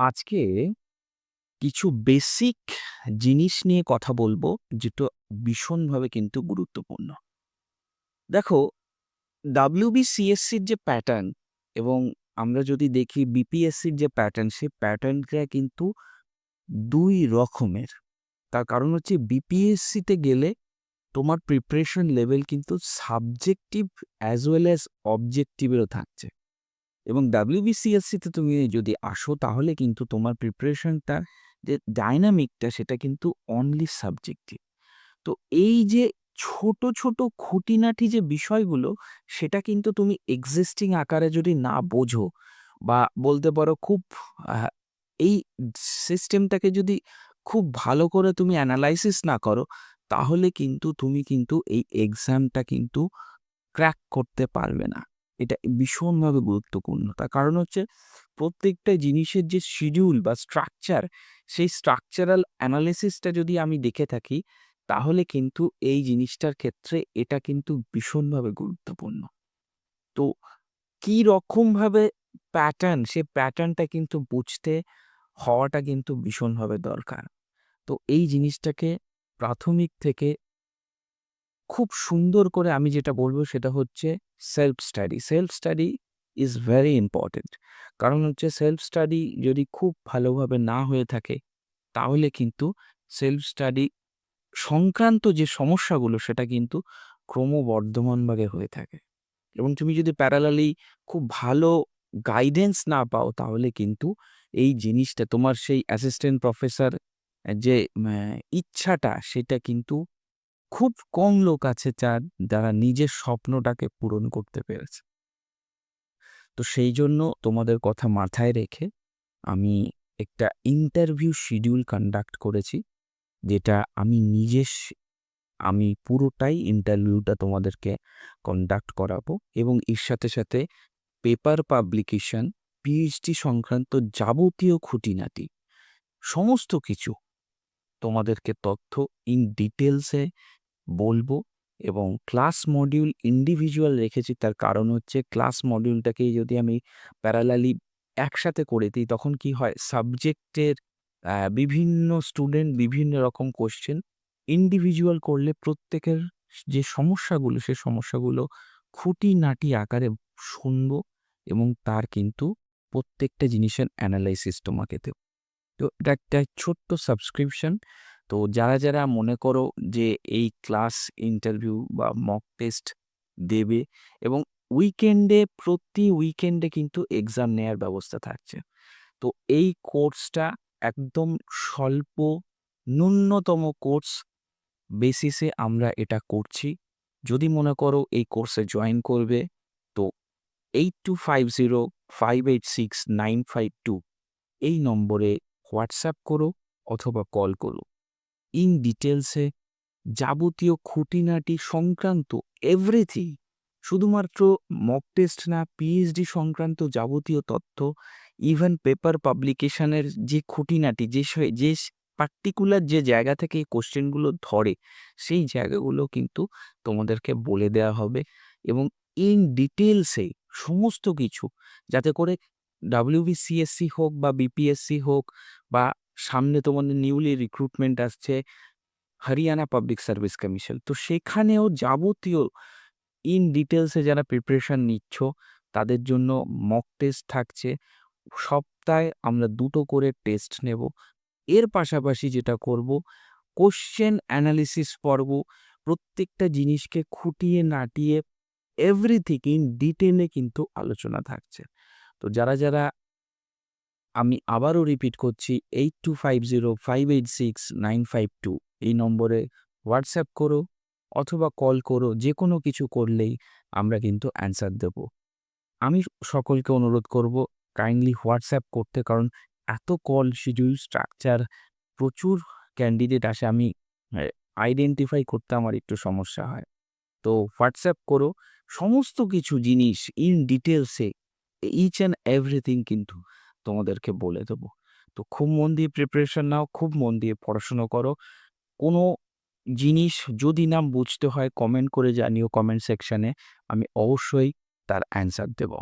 আজকে কিছু বেসিক জিনিস নিয়ে কথা বলব, যেটা ভীষণভাবে কিন্তু গুরুত্বপূর্ণ। দেখো WBCSCর যে প্যাটার্ন এবং আমরা যদি দেখি বিপিএসসির যে প্যাটার্ন সেই প্যাটার্নটা কিন্তু দুই রকমের। তার কারণ হচ্ছে বিপিএসসিতে গেলে তোমার প্রিপারেশন লেভেল কিন্তু সাবজেক্টিভ অ্যাজ ওয়েল অ্যাজ অবজেক্টিভেরও থাকছে। এবং WBCSCতে তুমি যদি আসো তাহলে কিন্তু তোমার প্রিপারেশনটা যে ডায়নামিকটা সেটা কিন্তু অনলি সাবজেক্টিভ। তো এই যে ছোট, ছোট খুঁটিনাটি যে বিষয়গুলো সেটা কিন্তু তুমি এক্সিস্টিং আকারে যদি না বোঝো বা বলতে পারো খুব এই সিস্টেমটাকে যদি খুব ভালো করে তুমি অ্যানালাইসিস না করো তাহলে কিন্তু তুমি কিন্তু এই এক্সামটা কিন্তু ক্র্যাক করতে পারবে না। এটা ভীষণভাবে গুরুত্বপূর্ণ। তার কারণ হচ্ছে প্রত্যেকটা জিনিসের যে শিডিউল বা স্ট্রাকচার সেই স্ট্রাকচারাল অ্যানালিসিসটা যদি আমি দেখে থাকি, তাহলে কিন্তু এই জিনিসটার ক্ষেত্রে এটা কিন্তু ভীষণভাবে গুরুত্বপূর্ণ। তো কি রকমভাবে প্যাটার্ন সে প্যাটার্নটা কিন্তু বুঝতে, হওয়াটা কিন্তু ভীষণভাবে দরকার। তো এই জিনিসটাকে প্রাথমিক থেকে খুব সুন্দর করে আমি যেটা বলব সেটা হচ্ছে self study. Self study is very important কারণ হচ্ছে সেলফ স্টাডি যদি খুব ভালোভাবে না হয়ে থাকে, তাহলে কিন্তু সেলফ স্টাডি সংক্রান্ত যে সমস্যাগুলো, সেটা কিন্তু ক্রমবর্ধমানভাবে হয়ে থাকে। এবং তুমি যদি প্যারালালি খুব ভালো গাইডেন্স না পাও, তাহলে কিন্তু এই জিনিসটা তোমার সেই অ্যাসিস্ট্যান্ট প্রফেসর যে ইচ্ছাটা, সেটা কিন্তু খুব কম লোক আছে যার যারা নিজের স্বপ্নটাকে পূরণ করতে পেরেছে। তো সেই জন্য তোমাদের কথা মাথায় রেখে আমি একটা ইন্টারভিউ শিডিউল কন্ডাক্ট করেছি। যেটা আমি নিজে আমি পুরোটাই ইন্টারভিউটা তোমাদেরকে কন্ডাক্ট করাবো এবং এর সাথে, সাথে পেপার পাবলিকেশন, পিএইচডি সংক্রান্ত যাবতীয় খুঁটিনাটি সমস্ত কিছু তোমাদেরকে তথ্য ইন ডিটেইলসে বলব এবং ক্লাস মডিউল ইন্ডিভিজুয়াল রেখেছি, তার কারণ হচ্ছে ক্লাস মডিউলটাকেই যদি আমি প্যারালালি একসাথে করে দিই, তখন কি হয় সাবজেক্টের বিভিন্ন স্টুডেন্ট বিভিন্ন রকম কোশ্চেন ইন্ডিভিজুয়াল করলে প্রত্যেকের যে সমস্যাগুলো, সে সমস্যাগুলো খুঁটিনাটি আকারে শুনব এবং তার কিন্তু প্রত্যেকটা জিনিসের অ্যানালাইসিস তোমাকে দেব। তো এটা একটা ছোট্ট সাবস্ক্রিপশন। তো যারা, যারা মনে করো যে এই ক্লাস, ইন্টারভিউ বা মক টেস্ট দেবে এবং উইকেন্ডে প্রতি উইকেন্ডে কিন্তু এক্সাম নেয়ার ব্যবস্থা থাকছে। তো এই কোর্সটা একদম স্বল্প ন্যূনতম কোর্স বেসিসে আমরা এটা করছি। যদি মনে করো এই কোর্সে জয়েন করবে তো 8250586952 এই নম্বরে হোয়াটসঅ্যাপ করো অথবা কল করো। ইন ডিটেলসে যাবতীয় খুঁটিনাটি, সংক্রান্ত এভরিথিং শুধুমাত্র মক টেস্ট না পিএইচডি সংক্রান্ত যাবতীয় তথ্য ইভেন পেপার পাবলিকেশনের যে খুঁটিনাটি, যে যে পার্টিকুলার যে জায়গা থেকে এই কোশ্চেনগুলো ধরে, সেই জায়গাগুলো কিন্তু তোমাদেরকে বলে দেওয়া হবে এবং ইন ডিটেলসে সমস্ত কিছু, যাতে করে ডাব্লিউবিসিএসসি হোক বা বিপিএসসি হোক বা সামনে তোমাদের নিউলি রিক্রুটমেন্ট আসছে হরিয়ানা পাবলিক সার্ভিস কমিশন। তো সেখানেও যাবতীয় ইন ডিটেলসে যারা প্রিপারেশন নিচ্ছ তাদের জন্য মক টেস্ট থাকছে। সপ্তাহে আমরা দুটো করে টেস্ট নেব। এর পাশাপাশি যেটা করব কোয়েশ্চেন অ্যানালিসিস পর্ব প্রত্যেকটা জিনিসকে খুঁটিয়ে নাটিয়ে এভরিথিং ইন ডিটেইলে কিন্তু আলোচনা থাকছে। তো যারা, যারা আমি আবারও রিপিট করছি 8250586952 এই নম্বরে হোয়াটসঅ্যাপ করো অথবা কল করো যে কোনো কিছু করলেই আমরা কিন্তু অ্যান্সার দেব। আমি সকলকে অনুরোধ করব কাইন্ডলি হোয়াটসঅ্যাপ করতে, কারণ এত কল শিডিউল স্ট্রাকচার প্রচুর ক্যান্ডিডেট আসে, আমি আইডেন্টিফাই করতে আমার একটু সমস্যা হয়। তো হোয়াটসঅ্যাপ করো, সমস্ত কিছু জিনিস ইন ডিটেলসে ইচ অ্যান্ড এভরিথিং কিন্তু তোমাদেরকে বলে দেবো তো খুব মন দিয়ে প্রিপারেশন নাও, খুব মন দিয়ে পড়াশুনো করো। কোনো জিনিস যদি নাম বুঝতে হয় কমেন্ট করে জানিও কমেন্ট সেকশানে আমি অবশ্যই তার অ্যান্সার দেব।